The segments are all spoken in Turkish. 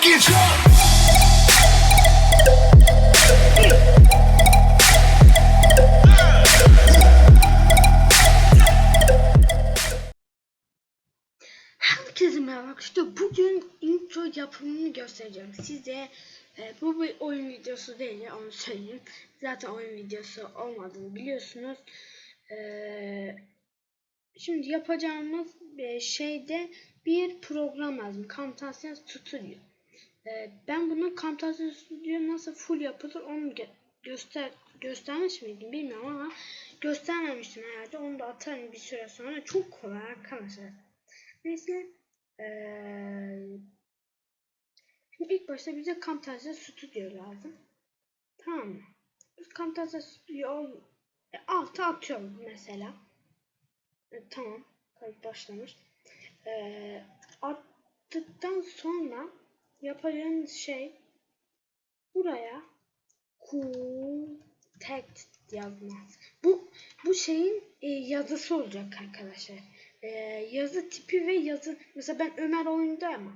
Herkese merhaba arkadaşlar. Bugün intro yapımını göstereceğim size. E, bu bir oyun videosu değil onu söyleyeyim. Zaten oyun videosu olmadığını biliyorsunuz. E, şimdi yapacağımız şeyde bir program lazım. Camtasia Studio. E, ben bunu Camtasia Studio nasıl full yapılır onu gö- göster göstermiş miydim bilmiyorum ama göstermemiştim herhalde. Onu da atarım bir süre sonra. Çok kolay arkadaşlar. Neyse eee, şimdi ilk başta bize Camtasia Studio lazım. Tamam mı? Camtasia Studio e, altı atıyorum mesela. E, tamam. Kayıt başlamış. Eee attıktan sonra yapacağınız şey buraya cool text yazmak. Bu bu şeyin e, yazısı olacak arkadaşlar. E, yazı tipi ve yazı mesela ben Ömer oyunda ama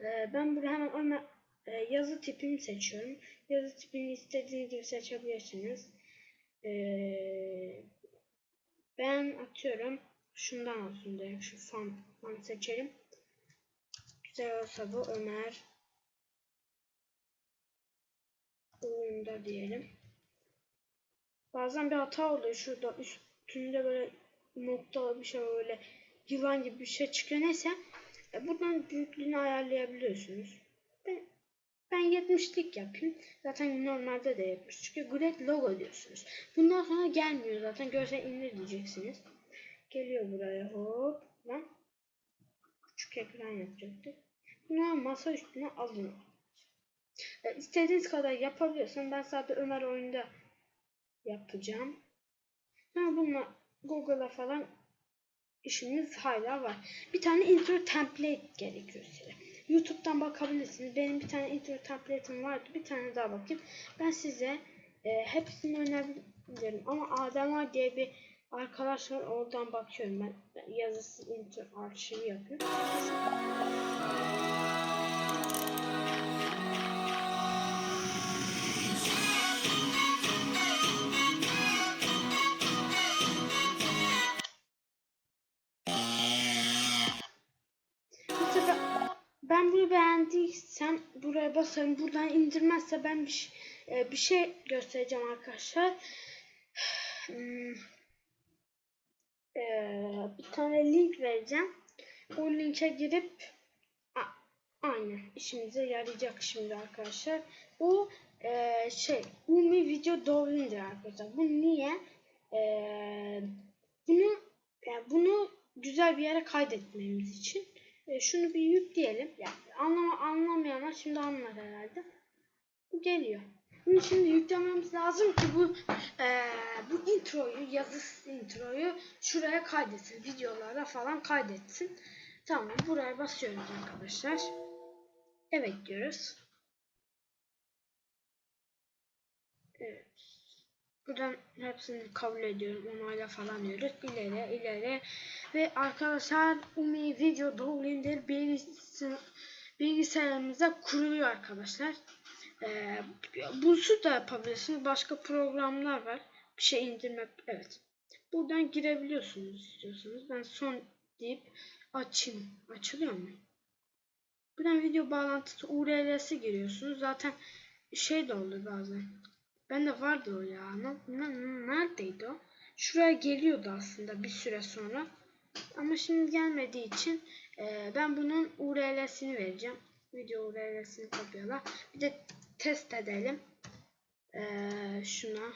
e, ben burada hemen Ömer e, yazı tipini seçiyorum. Yazı tipini istediğiniz gibi seçebilirsiniz. E, ben atıyorum şundan olsun diye şu font, font seçelim. Güzel olsa bu Ömer oyunda diyelim. Bazen bir hata oluyor şurada üstünde böyle noktalı bir şey böyle yılan gibi bir şey çıkıyor neyse e, buradan büyüklüğünü ayarlayabiliyorsunuz. Ben ben 70'lik yapayım. Zaten normalde de 70. Çünkü Great Logo diyorsunuz. Bundan sonra gelmiyor zaten. Görsel indir diyeceksiniz. Geliyor buraya hop. Lan. Küçük ekran yapacaktık. Bunu masa üstüne alın. E, istediğiniz kadar yapabiliyorsun. Ben sadece Ömer oyunda yapacağım. Ama bununla Google'a falan işimiz hala var. Bir tane intro template gerekiyor size. YouTube'dan bakabilirsiniz. Benim bir tane intro template'im vardı. Bir tane daha bakayım. Ben size e, hepsini önerebilirim. Ama Adem diye bir arkadaş var. Oradan bakıyorum ben. ben yazısız intro arşivi yapıyorum. Ben bunu beğendiysem buraya basarım. Buradan indirmezse ben bir, ş- e, bir şey göstereceğim arkadaşlar. Hmm. Bir tane link vereceğim. O linke girip A- aynen işimize yarayacak şimdi arkadaşlar. Bu e, şey Umi Video Dovlin'dir arkadaşlar. Bu niye? E, bunu yani bunu güzel bir yere kaydetmemiz için. E, şunu bir yükleyelim. Yani anlama, anlamayanlar şimdi anlar herhalde. Bu geliyor. Bunu şimdi yüklememiz lazım ki bu e, bu introyu, yazı introyu şuraya kaydetsin. Videolara falan kaydetsin. Tamam buraya basıyoruz arkadaşlar. Evet diyoruz. Buradan hepsini kabul ediyorum. Onayla falan diyoruz. İleri ileri. Ve arkadaşlar Umi Video Downloader bilgisayar, bilgisayarımıza kuruluyor arkadaşlar. Ee, bunsuz da yapabilirsiniz. Başka programlar var. Bir şey indirme. Evet. Buradan girebiliyorsunuz istiyorsanız. Ben son deyip açayım. Açılıyor mu? Buradan video bağlantısı URL'si giriyorsunuz. Zaten şey de olur bazen. Ben de vardı o ya. Ne, ne- neredeydi o? Şuraya geliyordu aslında bir süre sonra. Ama şimdi gelmediği için e, ben bunun URL'sini vereceğim. Video URL'sini kopyala. Bir de test edelim. E, şuna.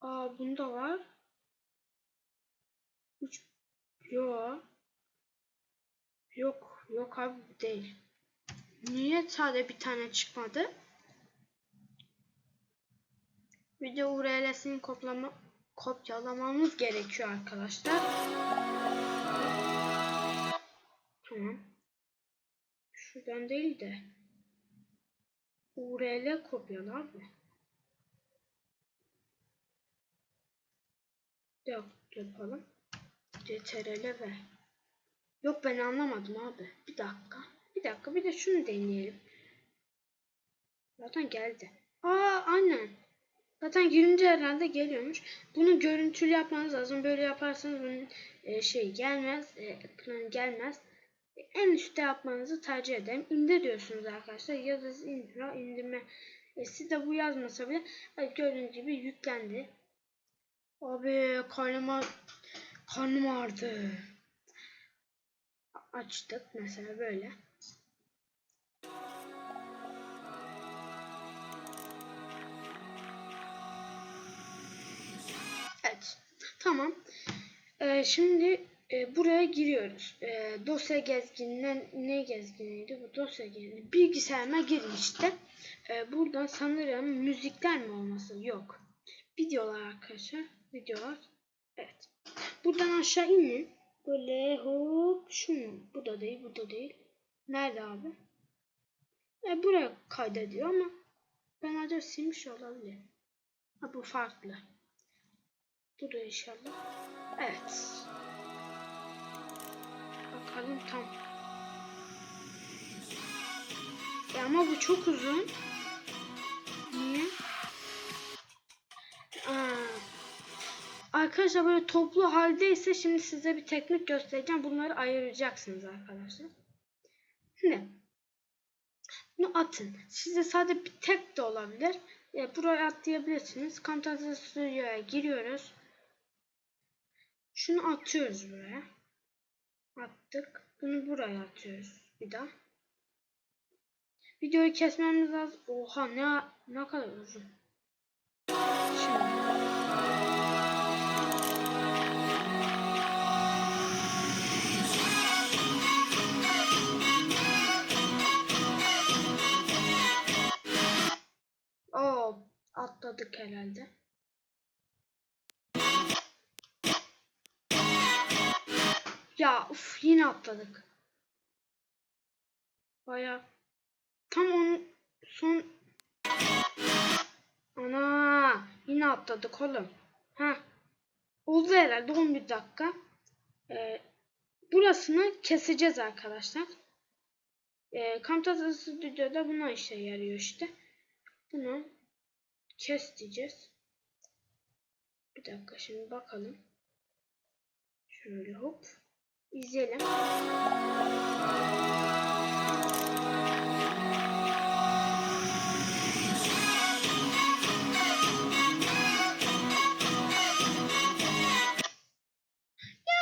Aa bunda var. Üç. Yok. Yok. Yok abi değil. Niye sadece bir tane çıkmadı? Video URL'sini koplama, kopyalamamız gerekiyor arkadaşlar. Tamam. Şuradan değil de URL kopyala abi. Yap, yapalım. CTRL ver. Yok ben anlamadım abi. Bir dakika. Bir dakika bir de şunu deneyelim. Zaten geldi. Aa aynen. Zaten girince herhalde geliyormuş. Bunu görüntülü yapmanız lazım. Böyle yaparsanız bunun e, şey gelmez. E, ekran gelmez. E, en üstte yapmanızı tercih ederim. İndir diyorsunuz arkadaşlar. Yazı indir, indirme. E, sizde bu yazmasa bile evet, gördüğünüz gibi yüklendi. Abi karnım ağ- karnım ağrıdı. Açtık mesela böyle. Tamam. Ee, şimdi e, buraya giriyoruz. E, dosya gezgininden ne gezginiydi bu dosya gezgini? Bilgisayarıma girin işte. E, buradan sanırım müzikler mi olması? Yok. Videolar arkadaşlar. Videolar. Evet. Buradan aşağı inin. Böyle hop şu mu? Bu da değil, bu da değil. Nerede abi? E, buraya kaydediyor ama ben acaba silmiş olabilir. Ha bu farklı. Bu da inşallah. Evet. Bakalım tam. E ama bu çok uzun. Niye? Aa. Arkadaşlar böyle toplu haldeyse şimdi size bir teknik göstereceğim. Bunları ayıracaksınız arkadaşlar. Şimdi bunu atın. Size sadece bir tek de olabilir. E, buraya atlayabilirsiniz. Camtasia Studio'ya giriyoruz. Şunu atıyoruz buraya. Attık. Bunu buraya atıyoruz. Bir daha. Videoyu kesmemiz lazım. Oha ne ne kadar uzun. Şimdi. Atladık herhalde. Ya uf yine atladık. Baya tam onun son ana yine atladık oğlum. Ha. Oldu herhalde 11 dakika. Ee, burasını keseceğiz arkadaşlar. Ee, Camtasia Studio'da buna işe yarıyor işte. Bunu kes diyeceğiz. Bir dakika şimdi bakalım. Şöyle hop. İzleyelim.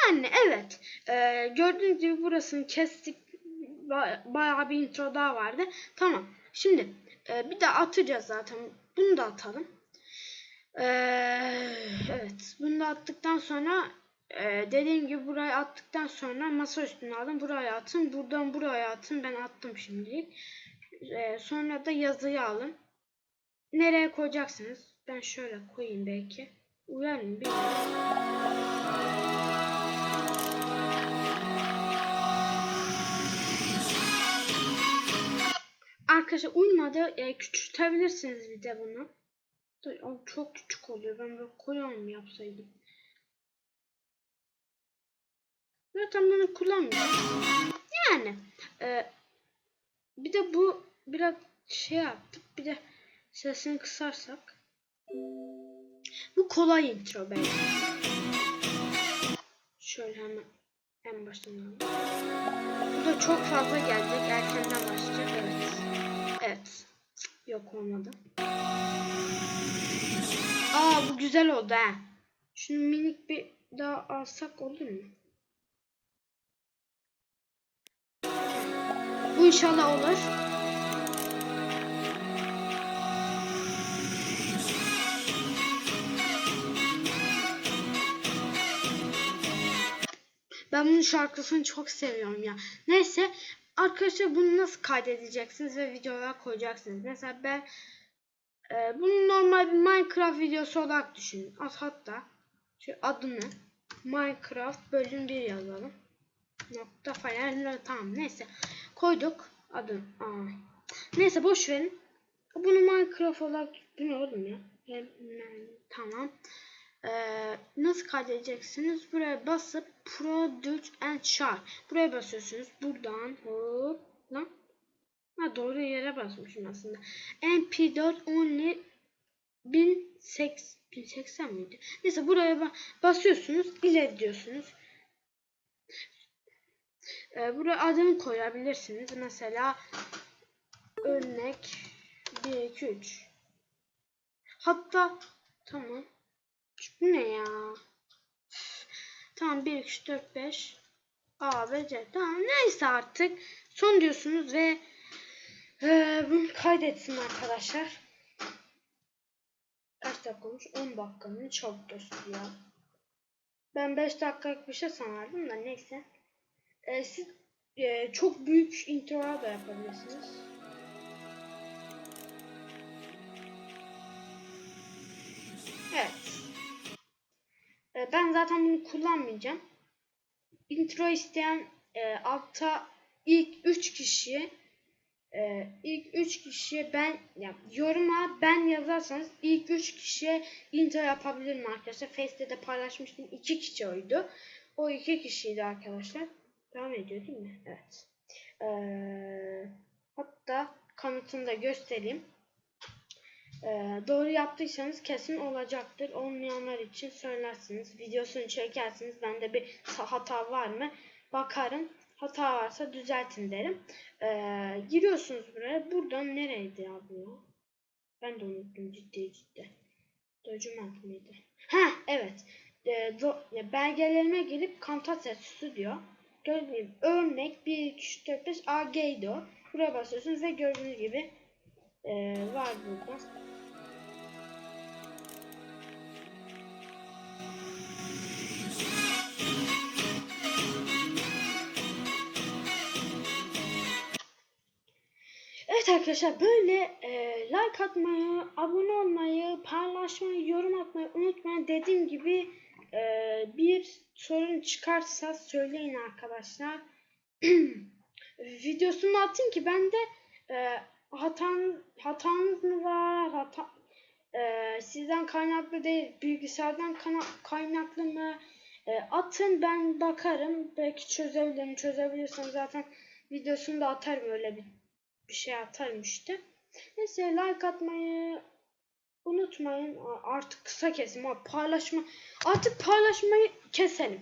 Yani evet. Ee, gördüğünüz gibi burasını kestik. Ba- Bayağı bir intro daha vardı. Tamam. Şimdi e, bir de atacağız zaten. Bunu da atalım. Ee, evet. Bunu da attıktan sonra e, dediğim gibi buraya attıktan sonra masa üstüne alın. Buraya atın. Buradan buraya atın. Ben attım şimdilik. Ee, sonra da yazıyı alın. Nereye koyacaksınız? Ben şöyle koyayım belki. Uyar mı. Arkadaşlar uymadı. E, küçültebilirsiniz bir de bunu. Dur, o çok küçük oluyor. Ben böyle mı yapsaydım? Zaten bunu kullanmıyorum. Yani e, bir de bu biraz şey yaptık. Bir de sesini kısarsak. Bu kolay intro bence. Şöyle hemen en alalım. Bu da çok fazla gelecek. Erkenden başlayacak. Evet. Evet. Yok olmadı. Aa bu güzel oldu ha. Şunu minik bir daha alsak olur mu? Bu inşallah olur. Ben bunun şarkısını çok seviyorum ya. Neyse arkadaşlar bunu nasıl kaydedeceksiniz ve videoya koyacaksınız. Mesela ben e, bunu normal bir Minecraft videosu olarak düşünün. At hatta şu adını Minecraft bölüm 1 yazalım. Nokta falan tamam neyse koyduk adı. Aa. Neyse boş verin. Bunu Minecraft olarak bu ne oğlum ya? Tamam. Ee, nasıl kaydedeceksiniz? Buraya basıp Produce and Share. Buraya basıyorsunuz. Buradan hop lan. Ha, doğru yere basmışım aslında. MP4 only 1080, 1080 miydi? Neyse buraya ba- basıyorsunuz. ileri diyorsunuz. Ee, buraya adını koyabilirsiniz. Mesela örnek 1 2 3. Hatta tamam. Bu ne ya? Tamam 1 2 3 4 5 A ve C. Tamam neyse artık. Son diyorsunuz ve ee, bunu kaydetsin arkadaşlar. Kaç dakika olmuş? 10 dakika mı? Çok gösteriyor. Ben 5 dakikalık bir şey sanardım da neyse. Ee, siz e, çok büyük introlar da yapabilirsiniz. Evet. Ee, ben zaten bunu kullanmayacağım. Intro isteyen e, altta ilk 3 kişiye e, ilk 3 kişiye ben ya, yoruma ben yazarsanız ilk 3 kişiye intro yapabilirim arkadaşlar. Face'te de paylaşmıştım. 2 kişi oydu. O 2 kişiydi arkadaşlar. Devam ediyor değil mi? Evet. Ee, hatta kanıtını da göstereyim. Ee, doğru yaptıysanız kesin olacaktır. Olmayanlar için söylersiniz. Videosunu çekersiniz. Ben de bir hata var mı bakarım. Hata varsa düzeltin derim. Ee, giriyorsunuz buraya. Buradan nereydi abi ya? Ben de unuttum ciddi ciddi. Document mıydı? Ha evet. Ee, do, belgelerime gelip Camtasia Studio. Gördüğünüz örnek 1, 2, 3, 4, 5 AG'ydi o. Buraya basıyorsunuz ve gördüğünüz gibi ee, var burada. Evet arkadaşlar böyle e, like atmayı, abone olmayı, paylaşmayı, yorum atmayı unutmayın. Dediğim gibi e, bir sorun çıkarsa söyleyin arkadaşlar. Videosunu atın ki ben de e, hatan, hatanız mı var, hata, e, sizden kaynaklı değil, bilgisayardan kaynaklı mı? E, atın ben bakarım. Belki çözebilirim. Çözebilirsem zaten videosunu da atarım öyle bir bir şey atarım işte. Neyse like atmayı unutmayın. Artık kısa kesim paylaşma. Artık paylaşmayı keselim.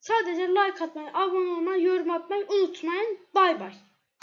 Sadece like atmayı, abone olmayı, yorum atmayı unutmayın. Bay bay.